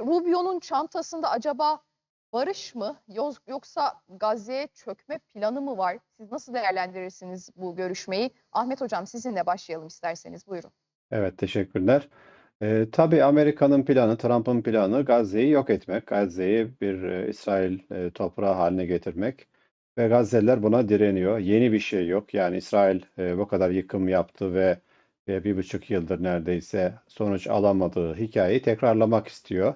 Rubio'nun çantasında acaba barış mı yoksa Gazze'ye çökme planı mı var? Siz nasıl değerlendirirsiniz bu görüşmeyi? Ahmet Hocam sizinle başlayalım isterseniz. Buyurun. Evet, teşekkürler. Ee, tabii Amerika'nın planı, Trump'ın planı Gazze'yi yok etmek, Gazze'yi bir e, İsrail e, toprağı haline getirmek ve Gazze'liler buna direniyor. Yeni bir şey yok. Yani İsrail e, bu kadar yıkım yaptı ve, ve bir buçuk yıldır neredeyse sonuç alamadığı hikayeyi tekrarlamak istiyor.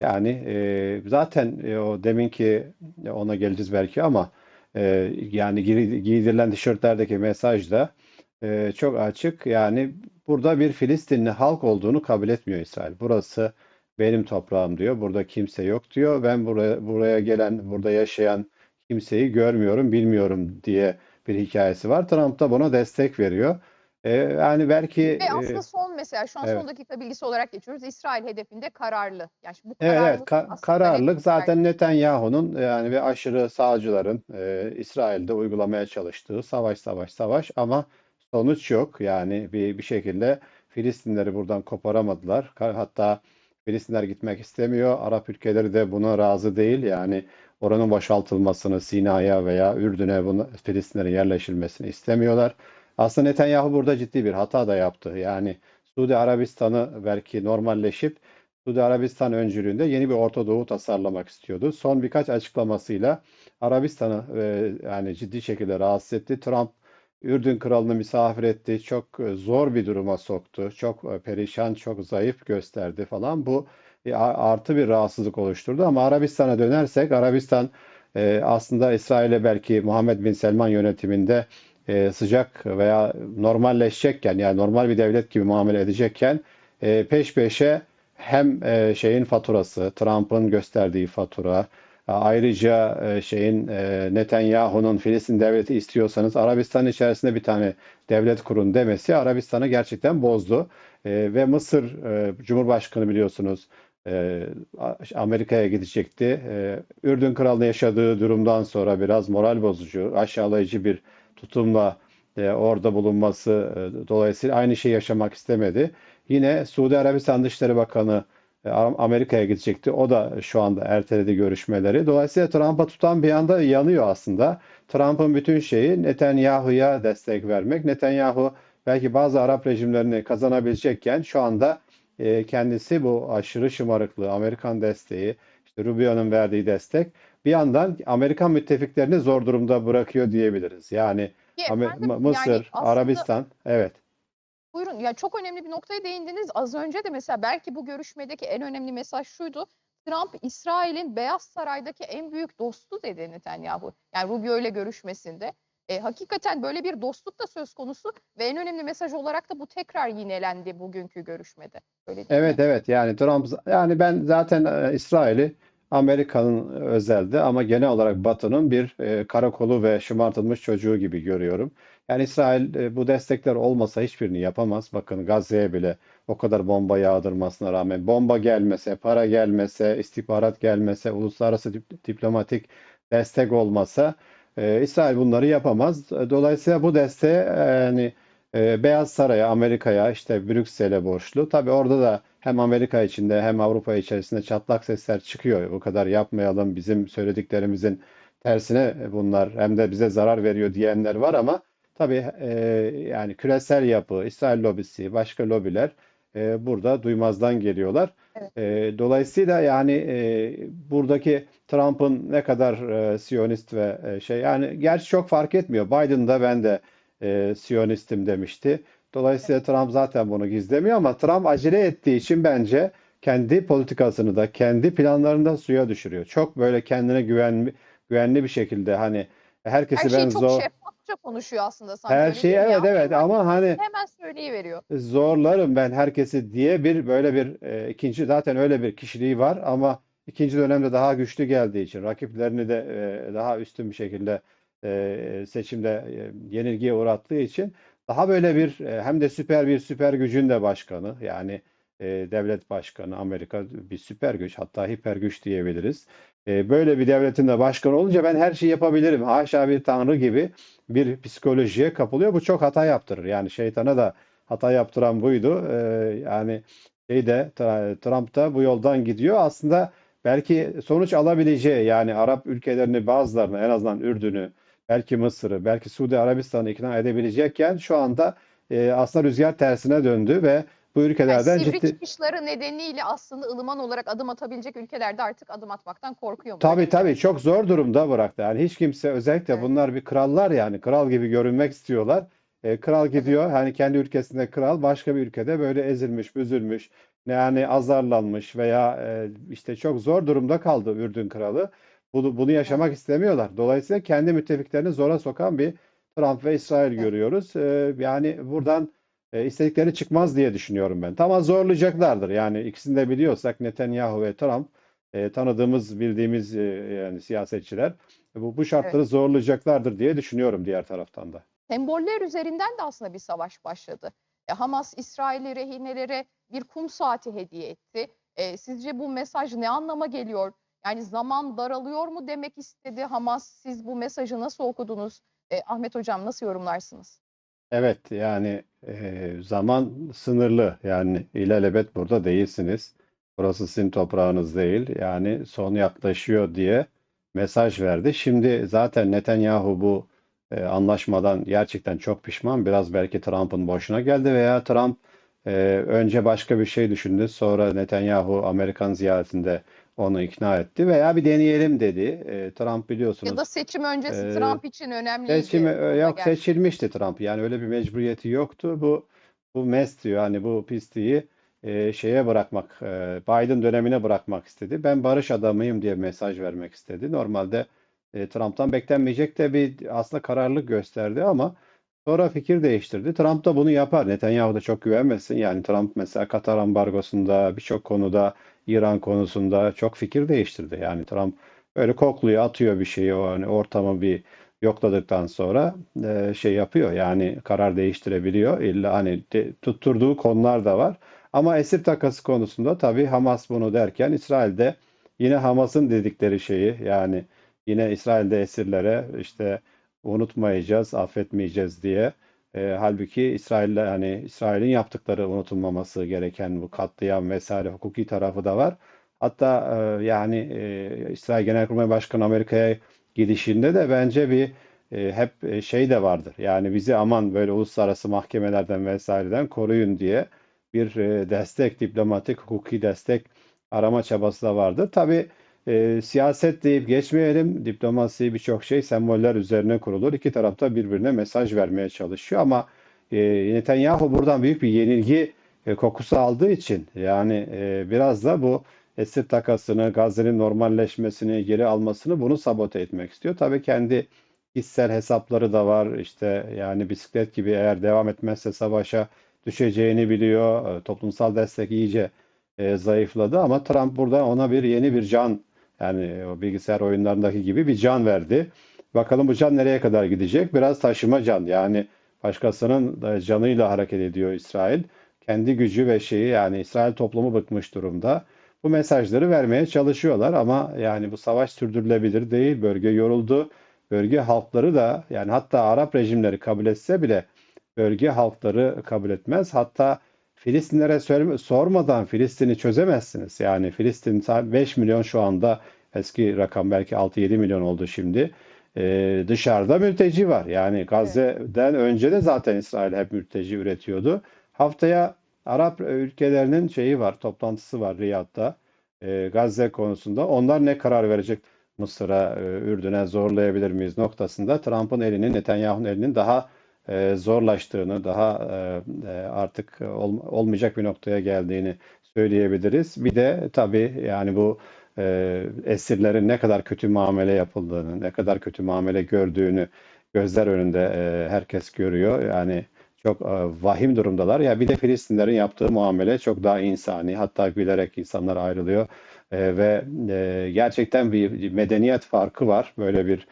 Yani e, zaten e, o deminki e, ona geleceğiz belki ama e, yani giy- giydirilen tişörtlerdeki mesaj da e, çok açık. Yani burada bir Filistinli halk olduğunu kabul etmiyor İsrail. Burası benim toprağım diyor. Burada kimse yok diyor. Ben buraya buraya gelen, burada yaşayan kimseyi görmüyorum, bilmiyorum diye bir hikayesi var. Trump da buna destek veriyor. E, yani belki Ve e, aslında son mesela şu an evet. son dakika bilgisi olarak geçiyoruz. İsrail hedefinde kararlı. Yani bu Evet, evet. kararlılık Ka- aslında kararlılık net zaten Netanyahu'nun yani ve aşırı sağcıların e, İsrail'de uygulamaya çalıştığı savaş savaş savaş ama sonuç yok. Yani bir bir şekilde Filistinleri buradan koparamadılar. Ka- Hatta Filistinler gitmek istemiyor. Arap ülkeleri de buna razı değil. Yani oranın boşaltılmasını Sina'ya veya Ürdün'e bunu Filistinlerin yerleşilmesini istemiyorlar. Aslında Netanyahu burada ciddi bir hata da yaptı. Yani Suudi Arabistan'ı belki normalleşip Suudi Arabistan öncülüğünde yeni bir Orta Doğu tasarlamak istiyordu. Son birkaç açıklamasıyla Arabistan'ı e, yani ciddi şekilde rahatsız etti. Trump Ürdün kralını misafir etti. Çok e, zor bir duruma soktu. Çok e, perişan, çok zayıf gösterdi falan. Bu e, artı bir rahatsızlık oluşturdu. Ama Arabistan'a dönersek Arabistan aslında İsrail'e belki Muhammed Bin Selman yönetiminde e, sıcak veya normalleşecekken yani normal bir devlet gibi muamele edecekken e, peş peşe hem e, şeyin faturası, Trump'ın gösterdiği fatura, ayrıca e, şeyin e, Netanyahu'nun Filistin devleti istiyorsanız Arabistan içerisinde bir tane devlet kurun demesi Arabistan'ı gerçekten bozdu. E, ve Mısır e, Cumhurbaşkanı biliyorsunuz e, A- Amerika'ya gidecekti. E, Ürdün Kralı'nın yaşadığı durumdan sonra biraz moral bozucu, aşağılayıcı bir tutumla e, orada bulunması e, dolayısıyla aynı şeyi yaşamak istemedi. Yine Suudi Arabistan Dışişleri Bakanı e, Am- Amerika'ya gidecekti. O da şu anda erteledi görüşmeleri. Dolayısıyla Trump'a tutan bir anda yanıyor aslında. Trump'ın bütün şeyi Netanyahu'ya destek vermek. Netanyahu belki bazı Arap rejimlerini kazanabilecekken şu anda e, kendisi bu aşırı şımarıklığı, Amerikan desteği, işte Rubio'nun verdiği destek bir yandan Amerikan müttefiklerini zor durumda bırakıyor diyebiliriz. Yani efendim, M- yani Mısır, aslında Arabistan, evet. Buyurun. Ya çok önemli bir noktaya değindiniz. Az önce de mesela belki bu görüşmedeki en önemli mesaj şuydu. Trump İsrail'in Beyaz Saray'daki en büyük dostu dedi Netanyahu. Yani Rubio ile görüşmesinde. E, hakikaten böyle bir dostluk da söz konusu ve en önemli mesaj olarak da bu tekrar yinelendi bugünkü görüşmede. Öyle Evet mi? evet yani Trump yani ben zaten e, İsrail'i Amerika'nın özelde ama genel olarak Batı'nın bir e, karakolu ve şımartılmış çocuğu gibi görüyorum. Yani İsrail e, bu destekler olmasa hiçbirini yapamaz. Bakın Gazze'ye bile o kadar bomba yağdırmasına rağmen bomba gelmese, para gelmese, istihbarat gelmese, uluslararası dip- diplomatik destek olmasa e, İsrail bunları yapamaz. Dolayısıyla bu desteğe e, yani e, Beyaz Saray'a, Amerika'ya, işte Brüksel'e borçlu. Tabii orada da hem Amerika içinde hem Avrupa içerisinde çatlak sesler çıkıyor. Bu kadar yapmayalım, bizim söylediklerimizin tersine bunlar hem de bize zarar veriyor diyenler var ama tabii e, yani küresel yapı, İsrail lobisi, başka lobiler e, burada duymazdan geliyorlar. Evet. E, dolayısıyla yani e, buradaki Trump'ın ne kadar e, Siyonist ve e, şey yani gerçi çok fark etmiyor. Biden da ben de e, Siyonistim demişti. Dolayısıyla Trump zaten bunu gizlemiyor ama Trump acele ettiği için bence kendi politikasını da kendi planlarını da suya düşürüyor. Çok böyle kendine güvenli, güvenli bir şekilde hani Her herkesi şeyi ben çok zor şeffafça konuşuyor aslında sanki her öyle şeyi evet evet ama hani hemen söyleyiveriyor. zorlarım ben herkesi diye bir böyle bir e, ikinci zaten öyle bir kişiliği var ama ikinci dönemde daha güçlü geldiği için rakiplerini de e, daha üstün bir şekilde e, seçimde e, yenilgiye uğrattığı için daha böyle bir e, hem de süper bir süper gücün de başkanı yani e, devlet başkanı Amerika bir süper güç hatta hiper güç diyebiliriz. E, böyle bir devletin de başkanı olunca ben her şeyi yapabilirim. Haşa bir tanrı gibi bir psikolojiye kapılıyor. Bu çok hata yaptırır. Yani şeytana da hata yaptıran buydu. E, yani şeyde Tra- Trump da bu yoldan gidiyor. Aslında belki sonuç alabileceği yani Arap ülkelerini bazılarını en azından Ürdün'ü, belki Mısır'ı, belki Suudi Arabistan'ı ikna edebilecekken şu anda e, aslında rüzgar tersine döndü ve bu Yani ülkelerden sivri ciddi çıkışları nedeniyle aslında ılıman olarak adım atabilecek ülkelerde artık adım atmaktan korkuyor? Tabii mi tabii demek çok zor durumda bıraktı. Yani hiç kimse özellikle Evet. bunlar bir krallar yani kral gibi görünmek istiyorlar. E, kral gidiyor hani kendi ülkesinde kral başka bir ülkede böyle ezilmiş, büzülmüş, yani azarlanmış veya e, işte çok zor durumda kaldı Ürdün kralı. Bunu, bunu yaşamak istemiyorlar. Dolayısıyla kendi müttefiklerini zora sokan bir Trump ve İsrail Evet. görüyoruz. E, yani buradan e, istedikleri çıkmaz diye düşünüyorum ben. Tamam zorlayacaklardır. Yani ikisini de biliyorsak Netanyahu ve Trump e, tanıdığımız, bildiğimiz e, yani siyasetçiler bu, bu şartları zorlayacaklardır diye düşünüyorum diğer taraftan da. Semboller üzerinden de aslında bir savaş başladı. E, Hamas İsrail'i rehinelere bir kum saati hediye etti. E, sizce bu mesaj ne anlama geliyor? Yani zaman daralıyor mu demek istedi Hamas? Siz bu mesajı nasıl okudunuz? E, Ahmet Hocam nasıl yorumlarsınız? Evet yani zaman sınırlı yani ilelebet burada değilsiniz. Burası sizin toprağınız değil. Yani son yaklaşıyor diye mesaj verdi. Şimdi zaten Netanyahu bu anlaşmadan gerçekten çok pişman. Biraz belki Trump'ın boşuna geldi veya Trump önce başka bir şey düşündü. Sonra Netanyahu Amerikan ziyaretinde onu ikna etti veya bir deneyelim dedi. E, Trump biliyorsunuz. Ya da seçim öncesi Ee, Trump için önemliydi. Seçimi buna yok geldi. seçilmişti Trump. Yani öyle bir mecburiyeti yoktu. Bu bu mess diyor hani bu pisliği e, şeye bırakmak, e, Biden dönemine bırakmak istedi. Ben barış adamıyım diye mesaj vermek istedi. Normalde e, Trump'tan beklenmeyecek de bir aslında kararlılık gösterdi ama sonra fikir değiştirdi. Trump da bunu yapar. Netanyahu da çok güvenmesin. Yani Trump mesela Katar ambargosunda birçok konuda İran konusunda çok fikir değiştirdi. Yani Trump öyle kokluyor, atıyor bir şeyi o hani ortamı bir yokladıktan sonra e, şey yapıyor. Yani karar değiştirebiliyor. İlla hani de- tutturduğu konular da var. Ama esir takası konusunda tabii Hamas bunu derken İsrail'de yine Hamas'ın dedikleri şeyi yani yine İsrail'de esirlere işte unutmayacağız, affetmeyeceğiz diye. E, halbuki İsrail'le hani İsrail'in yaptıkları unutulmaması gereken bu katliam vesaire hukuki tarafı da var. Hatta e, yani e, İsrail Genelkurmay Başkanı Amerika'ya gidişinde de bence bir e, hep e, şey de vardır. Yani bizi aman böyle uluslararası mahkemelerden vesaireden koruyun diye bir e, destek, diplomatik, hukuki destek arama çabası da vardır. Tabii e, siyaset deyip geçmeyelim. Diplomasi birçok şey semboller üzerine kurulur. İki tarafta birbirine mesaj vermeye çalışıyor ama e, Netanyahu buradan büyük bir yenilgi e, kokusu aldığı için yani e, biraz da bu esir takasını, Gazze'nin normalleşmesini, geri almasını bunu sabote etmek istiyor. Tabii kendi kişisel hesapları da var. İşte yani bisiklet gibi eğer devam etmezse savaşa düşeceğini biliyor. E, Toplumsal destek iyice e, zayıfladı ama Trump burada ona bir yeni bir can yani o bilgisayar oyunlarındaki gibi bir can verdi. Bakalım bu can nereye kadar gidecek? Biraz taşıma can yani başkasının canıyla hareket ediyor İsrail. Kendi gücü ve şeyi yani İsrail toplumu bıkmış durumda. Bu mesajları vermeye çalışıyorlar ama yani bu savaş sürdürülebilir değil. Bölge yoruldu. Bölge halkları da yani hatta Arap rejimleri kabul etse bile bölge halkları kabul etmez. Hatta Filistinlere sor- sormadan Filistin'i çözemezsiniz. Yani Filistin sa- 5 milyon şu anda eski rakam belki 6-7 milyon oldu şimdi. Ee, dışarıda mülteci var. Yani Gazze'den önce de zaten İsrail hep mülteci üretiyordu. Haftaya Arap ülkelerinin şeyi var, toplantısı var Riyad'da. Ee, Gazze konusunda. Onlar ne karar verecek? Mısır'a, e, Ürdün'e zorlayabilir miyiz noktasında Trump'ın elinin, Netanyahu'nun elinin daha e, zorlaştığını, daha e, e, artık ol- olmayacak bir noktaya geldiğini söyleyebiliriz. Bir de tabii yani bu e, esirlerin ne kadar kötü muamele yapıldığını, ne kadar kötü muamele gördüğünü gözler önünde herkes görüyor. Yani çok vahim durumdalar. Ya bir de Filistinlerin yaptığı muamele çok daha insani. Hatta gülerek insanlar ayrılıyor. Ve gerçekten bir medeniyet farkı var. Böyle bir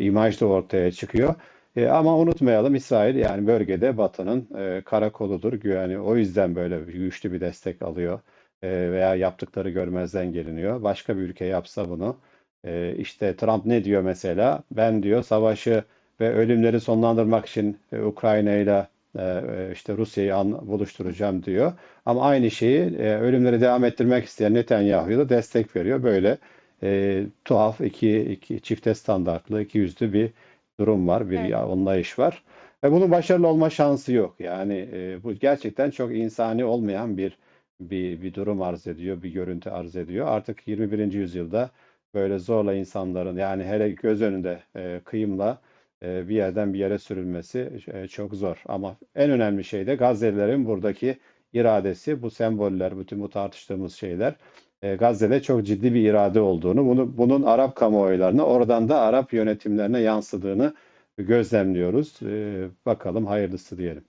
imaj da ortaya çıkıyor. E, ama unutmayalım İsrail yani bölgede Batı'nın e, karakoludur. Yani o yüzden böyle güçlü bir destek alıyor E, veya yaptıkları görmezden geliniyor. Başka bir ülke yapsa bunu e, işte Trump ne diyor mesela? Ben diyor savaşı ve ölümleri sonlandırmak için e, Ukrayna ile e, işte Rusya'yı an- buluşturacağım diyor. Ama aynı şeyi e, ölümleri devam ettirmek isteyen Netanyahu'ya da destek veriyor. Böyle e, tuhaf iki, iki çifte standartlı, iki yüzlü bir durum var, bir Evet. anlayış var. Ve bunun başarılı olma şansı yok. Yani e, bu gerçekten çok insani olmayan bir bir bir durum arz ediyor, bir görüntü arz ediyor. Artık 21. yüzyılda böyle zorla insanların yani hele göz önünde e, kıyımla e, bir yerden bir yere sürülmesi e, çok zor. Ama en önemli şey de Gazze'lilerin buradaki iradesi, bu semboller, bütün bu tartıştığımız şeyler Gazze'de çok ciddi bir irade olduğunu, bunu bunun Arap kamuoylarına, oradan da Arap yönetimlerine yansıdığını gözlemliyoruz. E, bakalım hayırlısı diyelim.